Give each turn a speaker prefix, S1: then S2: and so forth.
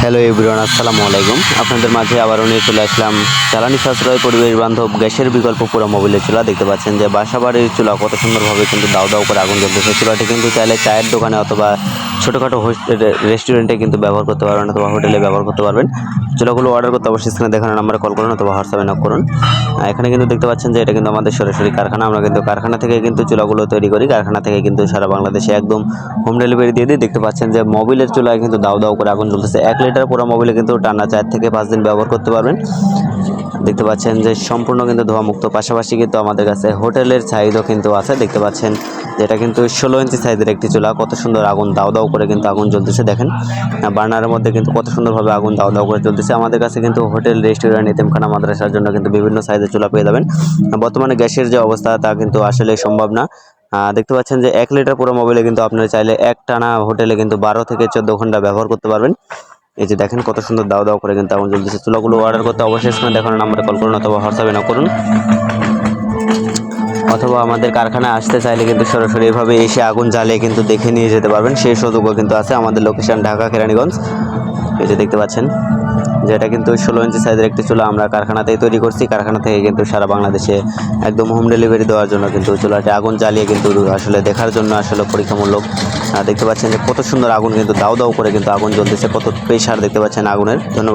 S1: Hello everyone আসসালামু আলাইকুম। আপনাদের মাঝে আবারও নিয়ে চলে আসলাম। জ্বালানি সাশ্রয় পরিবেশ বান্ধব গ্যাসের বিকল্প পুরো মোবিলের চুলা। দেখতে পাচ্ছেন যে বাসা বাড়ির চুলা কত সুন্দরভাবে কিন্তু দাও দাও করে আগুন জ্বলতেছে। চুলাটি কিন্তু চাইলে চায়ের দোকানে অথবা ছোটোখাটো হোস্টেল রেস্টুরেন্টে কিন্তু ব্যবহার করতে পারবেন অথবা হোটেলে ব্যবহার করতে পারবেন। চুলাগুলো অর্ডার করতে অবশ্যই স্ক্রিনে দেখানো নাম্বারে কল করুন অথবা হোয়াটসঅ্যাপে নক করুন। এখানে কিন্তু দেখতে পাচ্ছেন যে এটা কিন্তু আমাদের সরাসরি কারখানা। আমরা কিন্তু কারখানা থেকে কিন্তু চুলাগুলো তৈরি করি। কারখানা থেকে কিন্তু সারা বাংলাদেশে একদম হোম ডেলিভারি দিয়ে দিই। দেখতে পাচ্ছেন যে মোবিলের চুলায় কিন্তু দাও দাও করে আগুন জ্বলতেছে। এক লিটার পুরো মোবিলে কিন্তু টানা চার থেকে পাঁচ দিন ব্যবহার করতে পারবেন। দেখতে পাচ্ছেন যে সম্পূর্ণ কিন্তু ধোঁয়ামুক্ত। পাশাপাশি কিন্তু আমাদের কাছে হোটেলের সাইজও কিন্তু আছে, দেখতে পাচ্ছেন যেটা কিন্তু ষোলো ইঞ্চি সাইজের একটি চুলা। কত সুন্দর আগুন দাও দাও করে কিন্তু আগুন জ্বলতেছে, দেখেন। বার্নারের মধ্যে কিন্তু কত সুন্দরভাবে আগুন দাও দাও করে জ্বলতেছে। আমাদের কাছে কিন্তু হোটেল, রেস্টুরেন্ট এতিমখানা মাদ্রাসার জন্য কিন্তু বিভিন্ন সাইজের চুলা পেয়ে যাবেন। বর্তমানে গ্যাসের যে অবস্থা, তা কিন্তু আসলে সম্ভব না। দেখতে পাচ্ছেন যে এক লিটার পুরো মোবাইলে কিন্তু আপনারা চাইলে এক টানা হোটেলে কিন্তু বারো থেকে চোদ্দ ঘণ্টা ব্যবহার করতে পারবেন। এই যে দেখেন কত সুন্দর দাও দাও করে কিন্তু আমার জ্বলতেছে। চুলাগুলো অর্ডার করতে অবশ্যই স্ক্রিনে দেখানো নাম্বারে কল করুন অথবা হোয়াটসঅ্যাপে না করুন। অথবা আমাদের কারখানায় আসতে চাইলে কিন্তু সরাসরি এভাবে এসে আগুন জ্বালিয়ে কিন্তু দেখে নিয়ে যেতে পারবেন। সেই সুযোগও কিন্তু আছে আমাদের লোকেশান ঢাকা কেরানীগঞ্জ এই যে দেখতে পাচ্ছেন। যেটা কিন্তু ষোলো ইঞ্চি সাইজের একটি চুলা আমরা কারখানাতেই তৈরি করছি। কারখানা থেকে কিন্তু সারা বাংলাদেশে একদম হোম ডেলিভারি দেওয়ার জন্য কিন্তু চুলাটি আগুন জ্বালিয়ে কিন্তু আসলে দেখার জন্য আসলে পরীক্ষামূলক দেখতে পাচ্ছেন যে কত সুন্দর আগুন কিন্তু দাও দাও করে কিন্তু আগুন জ্বলতেছে, কত প্রেশার দেখতে পাচ্ছেন আগুনের। ধন্যবাদ।